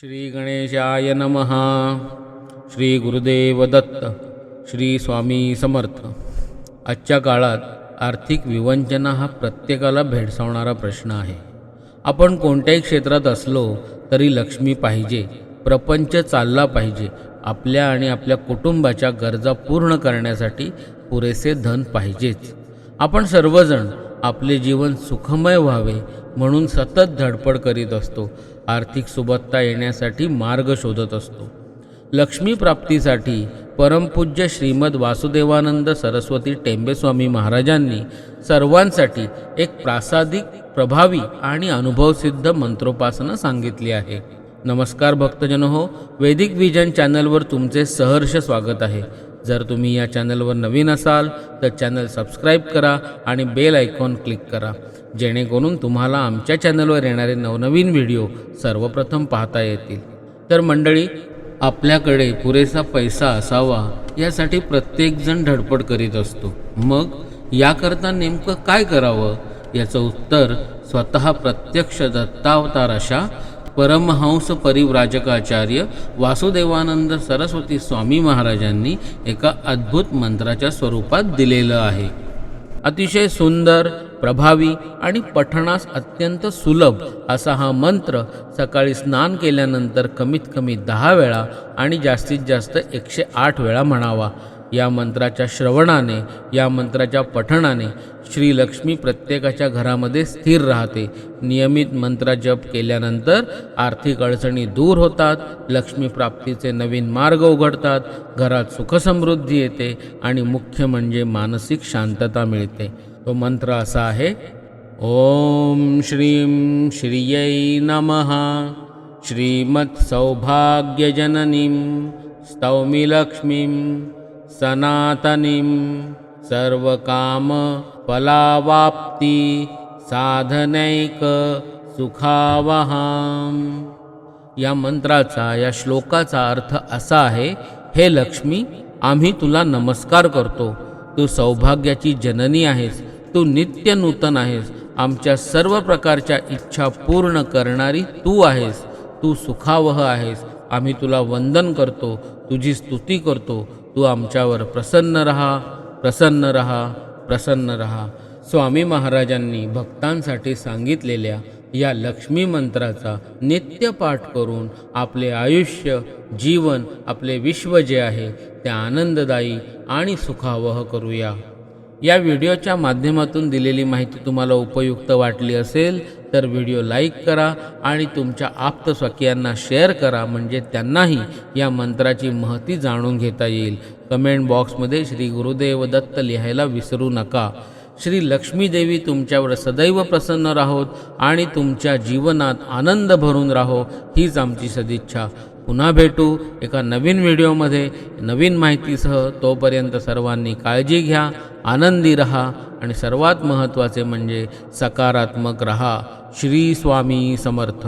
श्री गणेशाय नमः। श्री गुरुदेव दत्त। श्री स्वामी समर्थ। आजच्या काळात आर्थिक विवंचना हा प्रत्येकाला भेडसावणारा प्रश्न आहे. आपण कोणत्याही क्षेत्रात असलो तरी लक्ष्मी पाहिजे प्रपंच चालला पाहिजे आपल्या आणि आपल्या कुटुंबाच्या गरजा पूर्ण करण्यासाठी पुरेसे धन पाहिजेच. आपण सर्वजण आपले जीवन सुखमय व्हावे म्हणून सतत धडपड करीत असतो. आर्थिक सुबत्ता येण्यासाठी मार्ग शोधत असतो. लक्ष्मी प्राप्तीसाठी परमपूज्य श्रीमद वासुदेवानंद सरस्वती टेंबेस्वामी महाराजांनी सर्वांसाठी एक प्रासादिक प्रभावी आणि अनुभवसिद्ध मंत्रोपासना सांगितली आहे. नमस्कार भक्तजन हो वैदिक विजन चॅनलवर तुमचे सहर्ष स्वागत आहे. जर तुम्ही या चॅनलवर नवीन असाल तर चॅनल सबस्क्राईब करा आणि बेल आयकॉन क्लिक करा. जेणेकरून तुम्हाला आमच्या चॅनलवर येणारे नवनवीन व्हिडिओ सर्वप्रथम पाहता येतील. तर मंडळी आपल्याकडे पुरेसा पैसा असावा यासाठी प्रत्येकजण धडपड करीत असतो. मग याकरता नेमकं काय करावं? याचं उत्तर स्वतः प्रत्यक्ष दत्तावतार अशा परमहंस परिव्राजकाचार्य वासुदेवानंद सरस्वती स्वामी महाराजांनी एका अद्भुत मंत्राच्या स्वरूपात दिलेलं आहे. अतिशय सुंदर प्रभावी आणि पठणास अत्यंत सुलभ असा हा मंत्र सकाळी स्नान केल्यानंतर कमीत कमी दहा वेळा आणि जास्तीत जास्त एकशे आठ वेळा म्हणावा. या मंत्राच्या श्रवणाने या मंत्राच्या पठणाने श्री लक्ष्मी प्रत्येकाच्या घरामध्ये स्थिर राहते. नियमित मंत्र जप केल्यानंतर आर्थिक अडचणी दूर होतात लक्ष्मी प्राप्तीचे नवीन मार्ग उघडतात घरात सुखसमृद्धी येते आणि मुख्य म्हणजे मानसिक शांतता मिळते. तो मंत्र असा आहे ओम श्रीं श्रियै नमः श्रीमत्सौभाग्यजननीं स्तौमि लक्ष्मीं सनातनीं सर्वकामफलावाप्ती साधनैक सुखावहाम या मंत्राचा या श्लोकाचा अर्थ असा आहे हे लक्ष्मी आम्ही तुला नमस्कार करतो. तू सौभाग्याची जननी आहेस. तू नित्य नूतन आहेस. आमच्या सर्व प्रकारच्या इच्छा पूर्ण करणारी तू आहेस. तू सुखावह आहेस. आम्ही तुला वंदन करतो. तुझी स्तुती करतो. तू आमच्यावर प्रसन्न रहा प्रसन्न रहा प्रसन्न रहा. स्वामी महाराजांनी भक्तांसाठी सांगितलेल्या या लक्ष्मी मंत्राचा नित्य पाठ करून आपले आयुष्य जीवन आपले विश्व जे आहे ते आनंददायी आणि सुखावह करूया. या व्हिडिओच्या माध्यमातून दिलेली माहिती तुम्हाला उपयुक्त वाटली असेल तर व्हिडिओ लाईक करा आणि तुमच्या आप्तस्वकीयांना शेअर करा म्हणजे त्यांनाही या मंत्राची महती जाणून घेता येईल. कमेंट बॉक्समध्ये श्री गुरुदेव दत्त लिहायला विसरू नका. श्री लक्ष्मीदेवी तुमच्यावर सदैव प्रसन्न राहोत आणि तुमच्या जीवनात आनंद भरून राहो हीच आमची सदिच्छा. पुन्हा भेटू एका नवीन व्हिडिओमध्ये. नवीन माहितीसह तोपर्यंत सर्वांनी काळजी घ्या आनंदी रहा. आणि सर्वात महत्त्वाचे म्हणजे सकारात्मक रहा. श्री स्वामी समर्थ.